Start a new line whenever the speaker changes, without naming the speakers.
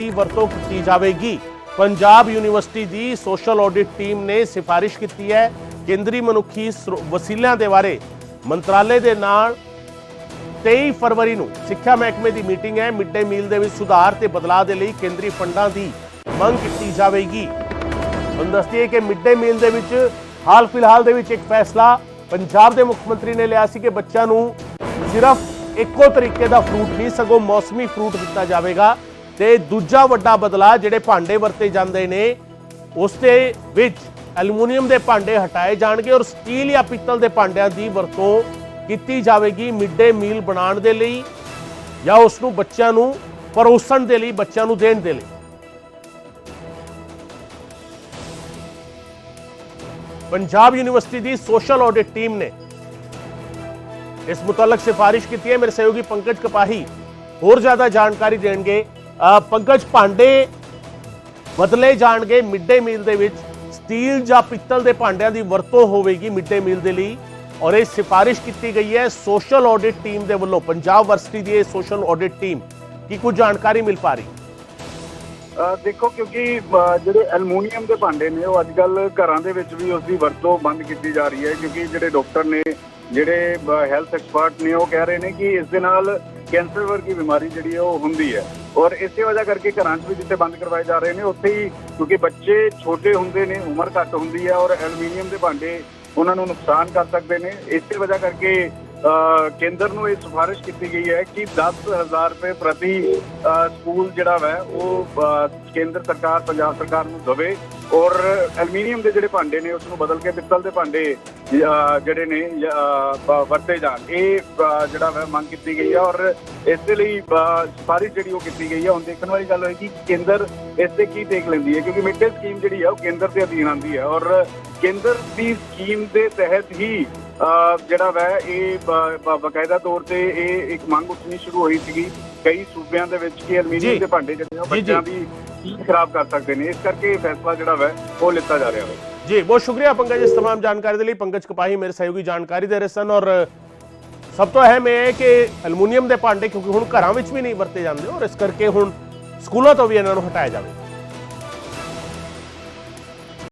ਦੀ ਵਰਤੋਂ ਕੀਤੀ ਜਾਵੇਗੀ। ਪੰਜਾਬ ਯੂਨੀਵਰਸਿਟੀ ਦੀ ਸੋਸ਼ਲ ਆਡਿਟ ਟੀਮ ਨੇ ਸਿਫਾਰਿਸ਼ ਕੀਤੀ ਹੈ। ਕੇਂਦਰੀ ਮਨੁੱਖੀ ਵਸੀਲਿਆਂ ਦੇ ਬਾਰੇ ਮੰਤਰਾਲੇ ਦੇ ਨਾਲ 23 ਫਰਵਰੀ ਨੂੰ ਸਿੱਖਿਆ ਮਹਿਕਮੇ ਦੀ ਮੀਟਿੰਗ ਹੈ। ਮਿਡ ਡੇ ਮੀਲ ਦੇ ਵਿੱਚ ਸੁਧਾਰ ਤੇ ਬਦਲਾਅ ਦੇ ਲਈ ਕੇਂਦਰੀ ਫੰਡਾਂ ਦੀ ਮੰਗ ਕੀਤੀ ਜਾਵੇਗੀ। ਤੁਹਾਨੂੰ ਦੱਸ ਦਈਏ ਕਿ ਮਿਡ ਡੇ ਮੀਲ ਦੇ ਵਿੱਚ ਹਾਲ ਫਿਲਹਾਲ ਦੇ ਵਿੱਚ ਇੱਕ ਫੈਸਲਾ ਪੰਜਾਬ ਦੇ ਮੁੱਖ ਮੰਤਰੀ ਨੇ ਲਿਆ ਸੀ ਕਿ ਬੱਚਿਆਂ ਨੂੰ ਸਿਰਫ ਇੱਕੋ ਤਰੀਕੇ ਦਾ ਫਰੂਟ ਨਹੀਂ, ਸਗੋਂ ਮੌਸਮੀ ਫਰੂਟ ਦਿੱਤਾ ਜਾਵੇਗਾ। ਤੇ ਦੂਜਾ ਵੱਡਾ ਬਦਲਾਅ ਜਿਹੜੇ ਭਾਂਡੇ ਵਰਤੇ ਜਾਂਦੇ ਨੇ, ਉਸ ਦੇ ਵਿੱਚ ਐਲੂਮੀਨੀਅਮ ਦੇ ਭਾਂਡੇ ਹਟਾਏ ਜਾਣਗੇ ਔਰ ਸਟੀਲ ਜਾਂ ਪਿੱਤਲ ਦੇ ਭਾਂਡਿਆਂ ਦੀ ਵਰਤੋਂ ਕੀਤੀ ਜਾਵੇਗੀ ਮਿਡ ਡੇ ਮੀਲ ਬਣਾਉਣ ਦੇ ਲਈ ਜਾਂ ਉਸ ਨੂੰ ਬੱਚਿਆਂ ਨੂੰ ਪਰੋਸਣ ਦੇ ਲਈ, ਬੱਚਿਆਂ ਨੂੰ ਦੇਣ ਦੇ ਲਈ। ਪੰਜਾਬ ਯੂਨੀਵਰਸਿਟੀ ਦੀ ਸੋਸ਼ਲ ਆਡਿਟ ਟੀਮ ਨੇ ਇਸ ਮੁਤਲਕ ਸਿਫਾਰਿਸ਼ ਕੀਤੀ ਹੈ। ਮੇਰੇ ਸਹਿਯੋਗੀ ਪੰਕਜ ਕਪਾਹੀ ਹੋਰ ਜ਼ਿਆਦਾ ਜਾਣਕਾਰੀ ਦੇਣਗੇ। ਪੰਕਜ ਭਾਂਡੇ ਬਦਲੇ ਜਾਣਗੇ ਮਿਡ ਡੇ ਮੀਲ ਦੇ ਵਿੱਚ। ਸਟੀਲ ਜਾਂ ਪਿੱਤਲ ਦੇ ਭਾਂਡਿਆਂ ਦੀ ਵਰਤੋਂ ਹੋਵੇਗੀ ਮਿਡ ਡੇ ਮੀਲ ਦੇ ਲਈ। ਔਰ ਇਹ ਸਿਫਾਰਿਸ਼ ਕੀਤੀ ਗਈ ਹੈ ਸੋਸ਼ਲ ਆਡਿਟ ਟੀਮ ਦੇ ਵੱਲੋਂ। ਪੰਜਾਬ ਯੂਨੀਵਰਸਿਟੀ ਦੀ ਇਹ ਸੋਸ਼ਲ ਆਡਿਟ ਟੀਮ ਕੀ ਕੁਝ ਜਾਣਕਾਰੀ ਮਿਲ ਪਾ ਰਹੀ?
ਦੇਖੋ ਕਿਉਂਕਿ ਜਿਹੜੇ ਐਲੂਮੀਨੀਅਮ ਦੇ ਭਾਂਡੇ ਨੇ, ਉਹ ਅੱਜ ਅੱਜਕੱਲ ਘਰਾਂ ਦੇ ਵਿੱਚ ਵੀ ਉਸ ਦੀ ਵਰਤੋਂ ਬੰਦ ਕੀਤੀ ਜਾ ਰਹੀ ਹੈ। ਕਿਉਂਕਿ ਜਿਹੜੇ ਡਾਕਟਰ ਨੇ, ਜਿਹੜੇ ਹੈਲਥ ਐਕਸਪਰਟ ਨੇ, ਉਹ ਕਹਿ ਰਹੇ ਨੇ ਕਿ ਇਸ ਦੇ ਨਾਲ ਕੈਂਸਰ ਵਰਗੀ ਬਿਮਾਰੀ ਜਿਹੜੀ ਹੈ ਉਹ ਹੁੰਦੀ ਹੈ। ਔਰ ਇਸੇ ਵਜ੍ਹਾ ਕਰਕੇ ਘਰਾਂ 'ਚ ਵੀ ਜਿੱਥੇ ਬੰਦ ਕਰਵਾਏ ਜਾ ਰਹੇ ਨੇ, ਉੱਥੇ ਹੀ ਕਿਉਂਕਿ ਬੱਚੇ ਛੋਟੇ ਹੁੰਦੇ ਨੇ, ਉਮਰ ਘੱਟ ਹੁੰਦੀ ਹੈ ਔਰ ਐਲੂਮੀਨੀਅਮ ਦੇ ਭਾਂਡੇ ਉਹਨਾਂ ਨੂੰ ਨੁਕਸਾਨ ਕਰ ਸਕਦੇ ਨੇ। ਇਸੇ ਵਜ੍ਹਾ ਕਰਕੇ ਕੇਂਦਰ ਨੂੰ ਇਹ ਸਿਫਾਰਿਸ਼ ਕੀਤੀ ਗਈ ਹੈ ਕਿ 10000 ਰੁਪਏ ਪ੍ਰਤੀ ਸਕੂਲ ਜਿਹੜਾ ਵੈ, ਉਹ ਕੇਂਦਰ ਸਰਕਾਰ, ਪੰਜਾਬ ਸਰਕਾਰ ਨੂੰ ਦੇਵੇ ਔਰ ਐਲੂਮੀਨੀਅਮ ਦੇ ਜਿਹੜੇ ਭਾਂਡੇ ਨੇ ਉਸ ਨੂੰ ਬਦਲ ਕੇ ਪਿੱਤਲ ਦੇ ਭਾਂਡੇ ਜਿਹੜੇ ਨੇ ਵਰਤੇ ਜਾਣ। ਇਹ ਜਿਹੜਾ ਵੈ, ਮੰਗ ਕੀਤੀ ਗਈ ਹੈ ਔਰ ਇਸ ਦੇ ਲਈ ਸਿਫਾਰਿਸ਼ ਜਿਹੜੀ ਉਹ ਕੀਤੀ ਗਈ ਹੈ, ਹੁਣ ਦੇਖਣ ਵਾਲੀ ਗੱਲ ਹੋਏਗੀ ਕਿ ਕੇਂਦਰ ਇਸ ਤੇ ਕੀ ਦੇਖ ਲੈਂਦੀ ਹੈ, ਕਿਉਂਕਿ ਮਿਡ ਡੇ ਸਕੀਮ ਜਿਹੜੀ ਹੈ, ਉਹ ਕੇਂਦਰ ਦੇ ਅਧੀਨ ਆਉਂਦੀ ਹੈ ਔਰ ਕੇਂਦਰ ਦੀ ਸਕੀਮ ਦੇ ਤਹਿਤ ਹੀ ਜਿਹੜਾ ਵੈ ਇਹ ਬ- ਬ- ਬਕਾਇਦਾ ਤੌਰ ਤੇ ਇਹ ਇੱਕ ਮੰਗ ਉੱਠਣੀ ਸ਼ੁਰੂ ਹੋਈ ਸੀਗੀ ਕਈ ਸੂਬਿਆਂ ਦੇ ਵਿੱਚ ਕਿ
ਜੀ।
ਐਲੂਮੀਨੀਅਮ ਦੇ ਭਾਂਡੇ ਜਿਹੜੇ ਆ ਉਹ
ਜੀ, ਜੀ।
ਬੱਚਿਆਂ ਦੀ ਸਿਹਤ ਖਰਾਬ ਕਰ ਸਕਦੇ ਨੇ ਇਸ ਕਰਕੇ ਇਹ ਫੈਸਲਾ ਜਿਹੜਾ ਵੈ ਉਹ ਲਿੱਤਾ ਜਾ ਰਿਹਾ ਹੈ
ਜੀ ਬਹੁਤ ਸ਼ੁਕਰੀਆ ਪੰਕਜ ਇਸ तमाम ਜਾਣਕਾਰੀ ਦੇ ਲਈ ਪੰਕਜ ਕਪਾਹੀ ਮੇਰੇ ਸਹਿਯੋਗੀ ਜਾਣਕਾਰੀ ਦੇ ਰਹੇ ਸਨ ਔਰ ਸਭ ਤੋਂ ਅਹਿਮ ਇਹ ਹੈ ਕਿ ਐਲੂਮੀਨੀਅਮ ਦੇ ਭਾਂਡੇ ਕਿਉਂਕਿ ਹੁਣ ਘਰਾਂ ਵਿੱਚ ਵੀ ਨਹੀਂ ਵਰਤੇ ਜਾਂਦੇ ਔਰ ਇਸ ਕਰਕੇ ਹੁਣ ਸਕੂਲਾਂ ਤੋਂ ਵੀ ਇਹਨਾਂ ਨੂੰ ਹਟਾਇਆ ਜਾਵੇ